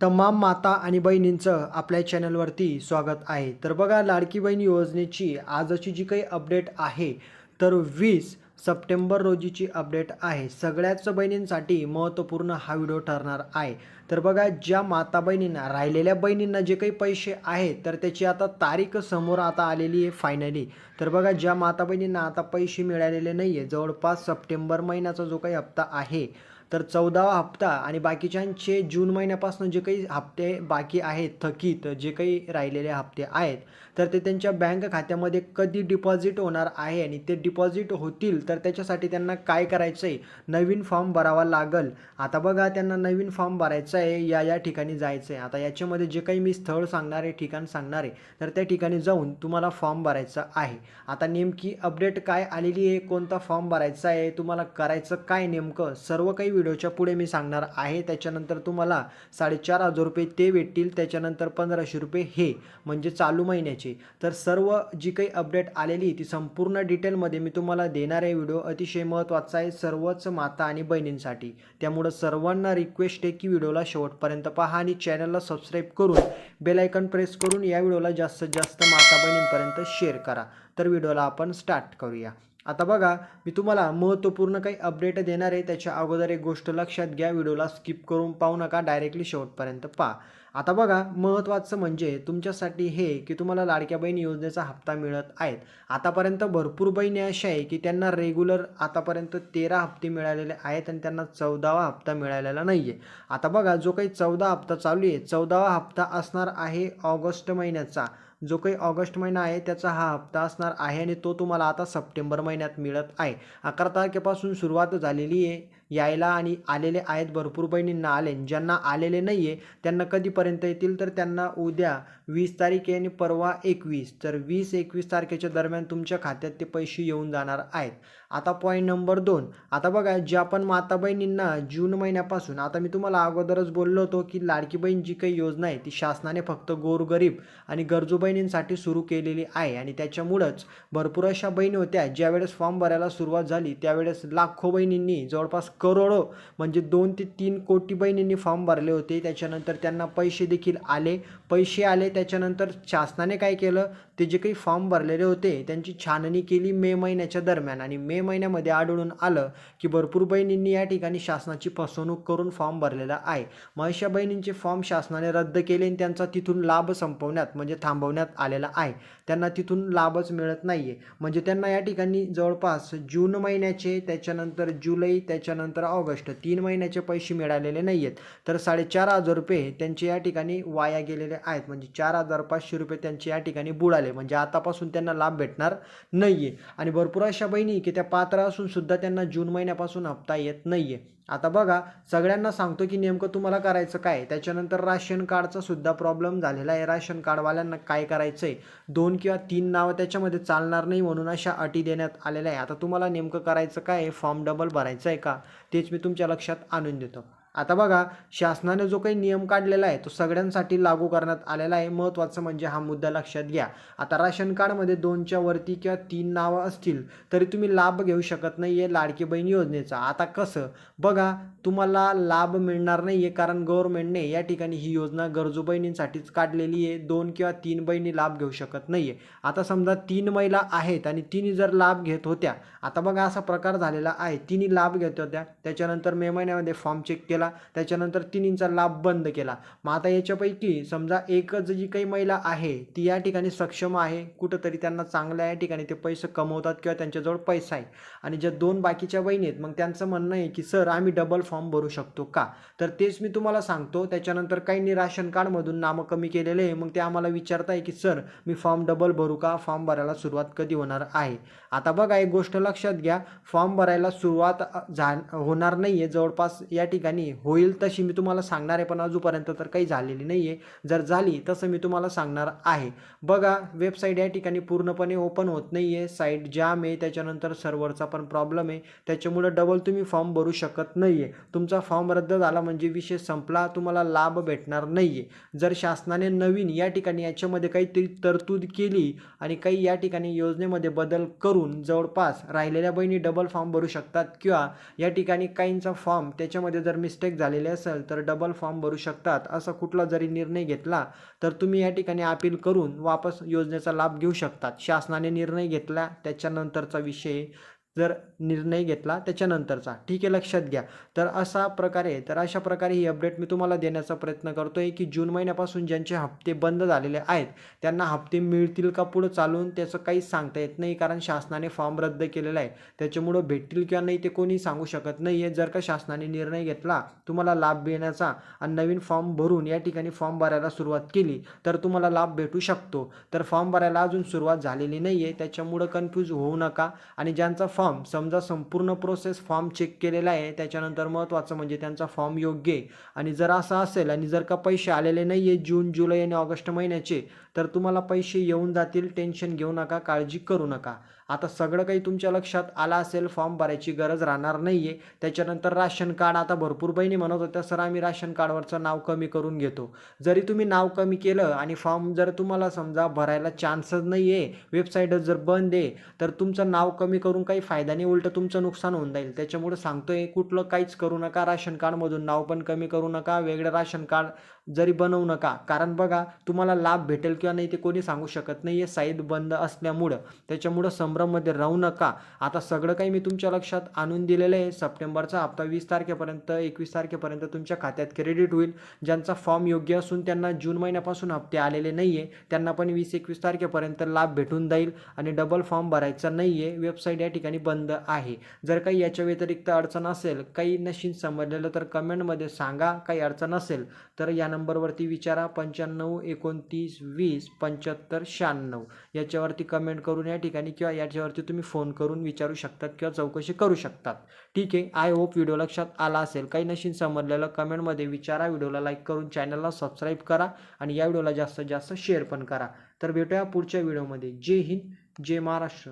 तमाम माता आणि बहिणींचं आपल्या चॅनलवरती स्वागत आहे. तर बघा लाडकी बहीण योजनेची आजची जी काही अपडेट आहे तर वीस सप्टेंबर रोजीची अपडेट आहे. सगळ्याच बहिणींसाठी महत्त्वपूर्ण हा व्हिडिओ ठरणार आहे. तर बघा ज्या माता बहिणींना राहिलेल्या बहिणींना जे काही पैसे आहेत तर त्याची आता तारीख समोर आता आलेली आहे फायनली तर बघा ज्या माता बहिणींना आता पैसे मिळालेले नाही आहे जवळपास सप्टेंबर महिन्याचा जो काही हप्ता आहे तर चौदावा हप्ता आणि बाकीच्यांचे जून महिन्यापासून जे काही हप्ते बाकी आहेत थकीत जे काही राहिलेले हप्ते आहेत तर ते त्यांच्या बँक खात्यामध्ये कधी डिपॉझिट होणार आहे आणि ते डिपॉझिट होतील तर त्याच्यासाठी त्यांना काय करायचं आहे नवीन फॉर्म भरावा लागल. आता बघा त्यांना नवीन फॉर्म भरायचा आहे या या ठिकाणी जायचं आहे आता याच्यामध्ये जे काही मी स्थळ सांगणार आहे ठिकाण सांगणार आहे तर त्या ठिकाणी जाऊन तुम्हाला फॉर्म भरायचा आहे. आता नेमकी अपडेट काय आलेली आहे? कोणता फॉर्म भरायचा आहे? तुम्हाला करायचं काय नेमकं? सर्व काही व्हिडिओच्या पुढे मी सांगणार आहे. त्याच्यानंतर तुम्हाला साडेचार हजार रुपये ते भेटतील. त्याच्यानंतर पंधराशे रुपये हे म्हणजे चालू महिन्याचे. तर सर्व जी काही अपडेट आलेली ती संपूर्ण डिटेलमध्ये मी तुम्हाला देणार आहे. व्हिडिओ अतिशय महत्त्वाचा आहे सर्वच माता आणि बहिणींसाठी. त्यामुळं सर्वांना रिक्वेस्ट आहे की व्हिडिओला शेवटपर्यंत पहा आणि चॅनलला सबस्क्राईब करून बेलायकन प्रेस करून या व्हिडिओला जास्तीत जास्त माता बहिणींपर्यंत शेअर करा. तर व्हिडिओला आपण स्टार्ट करूया. आता बघा मी तुम्हाला महत्त्वपूर्ण काही अपडेट देणार आहे. त्याच्या अगोदर एक गोष्ट लक्षात घ्या. व्हिडिओला स्किप करून पाहू नका. डायरेक्टली शेवटपर्यंत पहा. आता बघा महत्त्वाचं म्हणजे तुमच्यासाठी हे की तुम्हाला लाडक्या बहीण योजनेचा हप्ता मिळत आहेत. आतापर्यंत भरपूर बहिणी अशा आहे की त्यांना रेग्युलर आतापर्यंत तेरा हप्ते मिळालेले आहेत आणि त्यांना चौदावा हप्ता मिळालेला नाही आहे आता बघा जो काही चौदा हप्ता चालू आहे चौदावा हप्ता असणार आहे ऑगस्ट महिन्याचा. जो काही ऑगस्ट महिना आहे त्याचा हा हप्ता असणार आहे आणि तो तुम्हाला आता सप्टेंबर महिन्यात मिळत आहे. अकरा तारखेपासून सुरुवात झालेली आहे. यायला आणि आलेले आहेत भरपूर बहिणींना आले. ज्यांना आलेले नाही आहे त्यांना कधीपर्यंत येतील? तर त्यांना उद्या वीस तारीख आहे आणि परवा एकवीस. तर वीस एकवीस तारखेच्या दरम्यान तुमच्या खात्यात ते पैसे येऊन जाणार आहेत. आता पॉईंट नंबर दोन. आता बघा ज्या पण माता बहिणींना जून महिन्यापासून आता मी तुम्हाला अगोदरच बोललो होतो की लाडकी बहीण जी काही योजना आहे ती शासनाने फक्त गोरगरीब आणि गरजू बहिणींसाठी सुरू केलेली आहे. आणि त्याच्यामुळंच भरपूर अशा बहिणी होत्या ज्यावेळेस फॉर्म भरायला सुरुवात झाली त्यावेळेस लाखो बहिणींनी जवळपास करोडो म्हणजे दोन ते तीन कोटी बहिणींनी फॉर्म भरले होते. त्याच्यानंतर त्यांना पैसे देखील आले. पैसे आले त्याच्यानंतर शासनाने काय केलं? ते जे काही फॉर्म भरलेले होते त्यांची छाननी केली मे महिन्याच्या दरम्यान. आणि मे महिन्यामध्ये आढळून आलं की भरपूर बहिणींनी या ठिकाणी शासनाची फसवणूक करून फॉर्म भरलेला आहे. मग अशा बहिणींचे फॉर्म शासनाने रद्द केले आणि त्यांचा तिथून लाभ संपवण्यात म्हणजे थांबवण्यात आलेला आहे. त्यांना तिथून लाभच मिळत नाही आहे म्हणजे त्यांना या ठिकाणी जवळपास जून महिन्याचे त्याच्यानंतर जुलै त्याच्यानंतर ऑगस्ट तीन महिन्याचे पैसे मिळालेले नाही आहेत तर साडेचार हजार रुपये त्यांचे या ठिकाणी वाया गेलेले आहेत. म्हणजे चार हजार पाचशे रुपये त्यांचे या ठिकाणी बुडाले म्हणजे आतापासून त्यांना लाभ भेटणार नाही आहे आणि भरपूर अशा बहिणी की त्या पात्र असून सुद्धा त्यांना जून महिन्यापासून हप्ता येत नाही आहे आता बघा सगळ्यांना सांगतो की नेमकं तुम्हाला करायचं काय त्याच्यानंतर राशन कार्डचा सुद्धा प्रॉब्लेम झालेला आहे. राशन कार्डवाल्यांना काय करायचं आहे दोन किंवा तीन नावं त्याच्यामध्ये चालणार नाही म्हणून अशा अटी देण्यात आलेल्या आहे आता तुम्हाला नेमकं करायचं काय फॉर्म डबल भरायचं आहे का? तेच मी तुमच्या लक्षात आणून देतो. आता बघा शासनाने जो काही नियम काढलेला आहे तो सगळ्यांसाठी लागू करण्यात आलेला आहे. महत्त्वाचं म्हणजे हा मुद्दा लक्षात घ्या. आता राशन कार्डमध्ये दोनच्या वरती किंवा तीन नावं असतील तरी तुम्ही लाभ घेऊ शकत नाही आहे लाडकी बहीण योजनेचा. आता कसं? बघा तुम्हाला लाभ मिळणार नाही आहे कारण गव्हर्नमेंटने या ठिकाणी ही योजना गरजू बहिणींसाठीच काढलेली आहे. दोन किंवा तीन बहिणी लाभ घेऊ शकत नाही आहे आता समजा तीन महिला आहेत आणि तिन्ही जर लाभ घेत होत्या आता बघा असा प्रकार झालेला आहे. तिन्ही लाभ घेत होत्या. त्याच्यानंतर मे महिन्यामध्ये फॉर्म चेक केला. त्याच्यानंतर तिन्हींचा लाभ बंद केला. मग आता याच्यापैकी समजा एकच जी काही महिला आहे ती या ठिकाणी सक्षम आहे कुठंतरी त्यांना चांगल्या या ठिकाणी ते पैसे कमवतात किंवा त्यांच्याजवळ पैसा आहे. आणि ज्या दोन बाकीच्या बहिणी आहेत मग त्यांचं म्हणणं आहे की सर आम्ही डबल फॉर्म भरू शकतो का? तर तेच मी तुम्हाला सांगतो. त्याच्यानंतर काहींनी राशन कार्डमधून नामं कमी केलेले आहे. मग ते आम्हाला विचारताय की सर मी फॉर्म डबल भरू का? फॉर्म भरायला सुरुवात कधी होणार आहे? आता बघा एक गोष्ट लक्षात घ्या. फॉर्म भरायला सुरुवात झा होणार नाही आहे जवळपास या ठिकाणी होईल तशी मी तुम्हाला सांगणार आहे पण अजूनपर्यंत तर काही झालेली नाही आहे जर झाली तसं मी तुम्हाला सांगणार आहे. बघा वेबसाईट या ठिकाणी पूर्णपणे ओपन होत नाही आहे साईट जाम आहे त्याच्यानंतर सर्व्हरचा पण प्रॉब्लेम आहे. त्याच्यामुळं डबल तुम्ही फॉर्म भरू शकत नाही आहे तुमचा फॉर्म रद्द झाला म्हणजे विषय संपला तुम्हाला लाभ भेटणार नाही आहे जर शासनाने नवीन या ठिकाणी याच्यामध्ये काहीतरी तरतूद केली आणि काही या ठिकाणी योजनेमध्ये बदल करून जवळपास राहिलेल्या बहिणी डबल फॉर्म भरू शकतात किंवा या ठिकाणी काहींचा फॉर्म त्याच्यामध्ये जर मिस मिस्टेक झालेली असेल तर डबल फॉर्म भरू शकतात. असा कुठला जरी निर्णय घेतला तर तुम्ही या ठिकाणी अपील करून वापस योजनेचा लाभ घेऊ शकतात. शासनाने निर्णय घेतला त्याच्यानंतरचा विषय जर निर्णय घेतला त्याच्यानंतरचा. ठीक आहे लक्षात घ्या. तर असा प्रकारे तर अशा प्रकारे ही अपडेट मी तुम्हाला देण्याचा प्रयत्न करतो आहे की जून महिन्यापासून ज्यांचे हप्ते बंद झालेले आहेत त्यांना हप्ते मिळतील का पुढं चालून त्याचं काहीच सांगता येत नाही कारण शासनाने फॉर्म रद्द केलेला आहे. त्याच्यामुळं भेटतील किंवा नाही ते कोणी सांगू शकत नाही आहे जर का शासनाने निर्णय घेतला तुम्हाला लाभ मिळण्याचा आणि नवीन फॉर्म भरून या ठिकाणी फॉर्म भरायला सुरुवात केली तर तुम्हाला लाभ भेटू शकतो. तर फॉर्म भरायला अजून सुरुवात झालेली नाही आहे त्याच्यामुळं कन्फ्यूज होऊ नका. आणि ज्यांचा फॉर्म समजा संपूर्ण प्रोसेस फॉर्म चेक केलेला आहे त्याच्यानंतर महत्त्वाचं म्हणजे त्यांचा फॉर्म योग्य आहे. आणि जर असं असेल आणि जर का पैसे आलेले नाही आहे जून जुलै आणि ऑगस्ट महिन्याचे तर तुम्हाला पैसे येऊन जातील टेन्शन घेऊ नका काळजी करू नका. आता सगळं काही तुमच्या लक्षात आलं असेल फॉर्म भरायची गरज राहणार नाही आहे त्याच्यानंतर राशन कार्ड आता भरपूर बहिणी म्हणत होत्या सर आम्ही राशन कार्डवरचं नाव कमी करून घेतो. जरी तुम्ही नाव कमी केलं आणि फॉर्म जर तुम्हाला समजा भरायला चान्सच नाही आहे वेबसाईटच जर बंद आहे तर तुमचं नाव कमी करून काही फायदा नाही उलटं तुमचं नुकसान होऊन जाईल. त्याच्यामुळे सांगतोय कुठलं काहीच करू नका राशन कार्डमधून नाव पण कमी करू नका वेगळं राशन कार्ड जरी बनवू नका. कारण बघा तुम्हाला लाभ भेटेल किंवा नाही ते कोणी सांगू शकत नाही आहे साईट बंद असल्यामुळं. त्याच्यामुळं संभ्रममध्ये राहू नका. आता सगळं काही मी तुमच्या लक्षात आणून दिलेलं आहे. सप्टेंबरचा हप्ता वीस तारखेपर्यंत एकवीस तारखेपर्यंत तुमच्या खात्यात क्रेडिट होईल. ज्यांचा फॉर्म योग्य असून त्यांना जून महिन्यापासून हप्ते आलेले नाही आहे त्यांना पण वीस एकवीस तारखेपर्यंत लाभ भेटून जाईल आणि डबल फॉर्म भरायचा नाही आहे वेबसाईट या ठिकाणी बंद आहे. जर काही याच्या व्यतिरिक्त अडचण असेल काही नशीन समजलेलं तर कमेंटमध्ये सांगा. काही अडचण असेल तर या नंबरवरती विचारा. पंच्याण्णव एकोणतीस वीस पंच्याहत्तर शहाण्णव. याच्यावरती कमेंट करून या ठिकाणी किंवा या याच्यावरती तुम्ही फोन करून विचारू शकतात किंवा चौकशी करू शकतात. ठीक आहे आय होप व्हिडिओ लक्षात आला असेल. काही नशीन समजलेलं कमेंटमध्ये विचारा व्हिडिओला लाईक करून चॅनलला सबस्क्राईब करा आणि या व्हिडिओला जास्तीत जास्त शेअर पण करा. तर भेटूया पुढच्या व्हिडिओमध्ये जय हिंद जय महाराष्ट्र.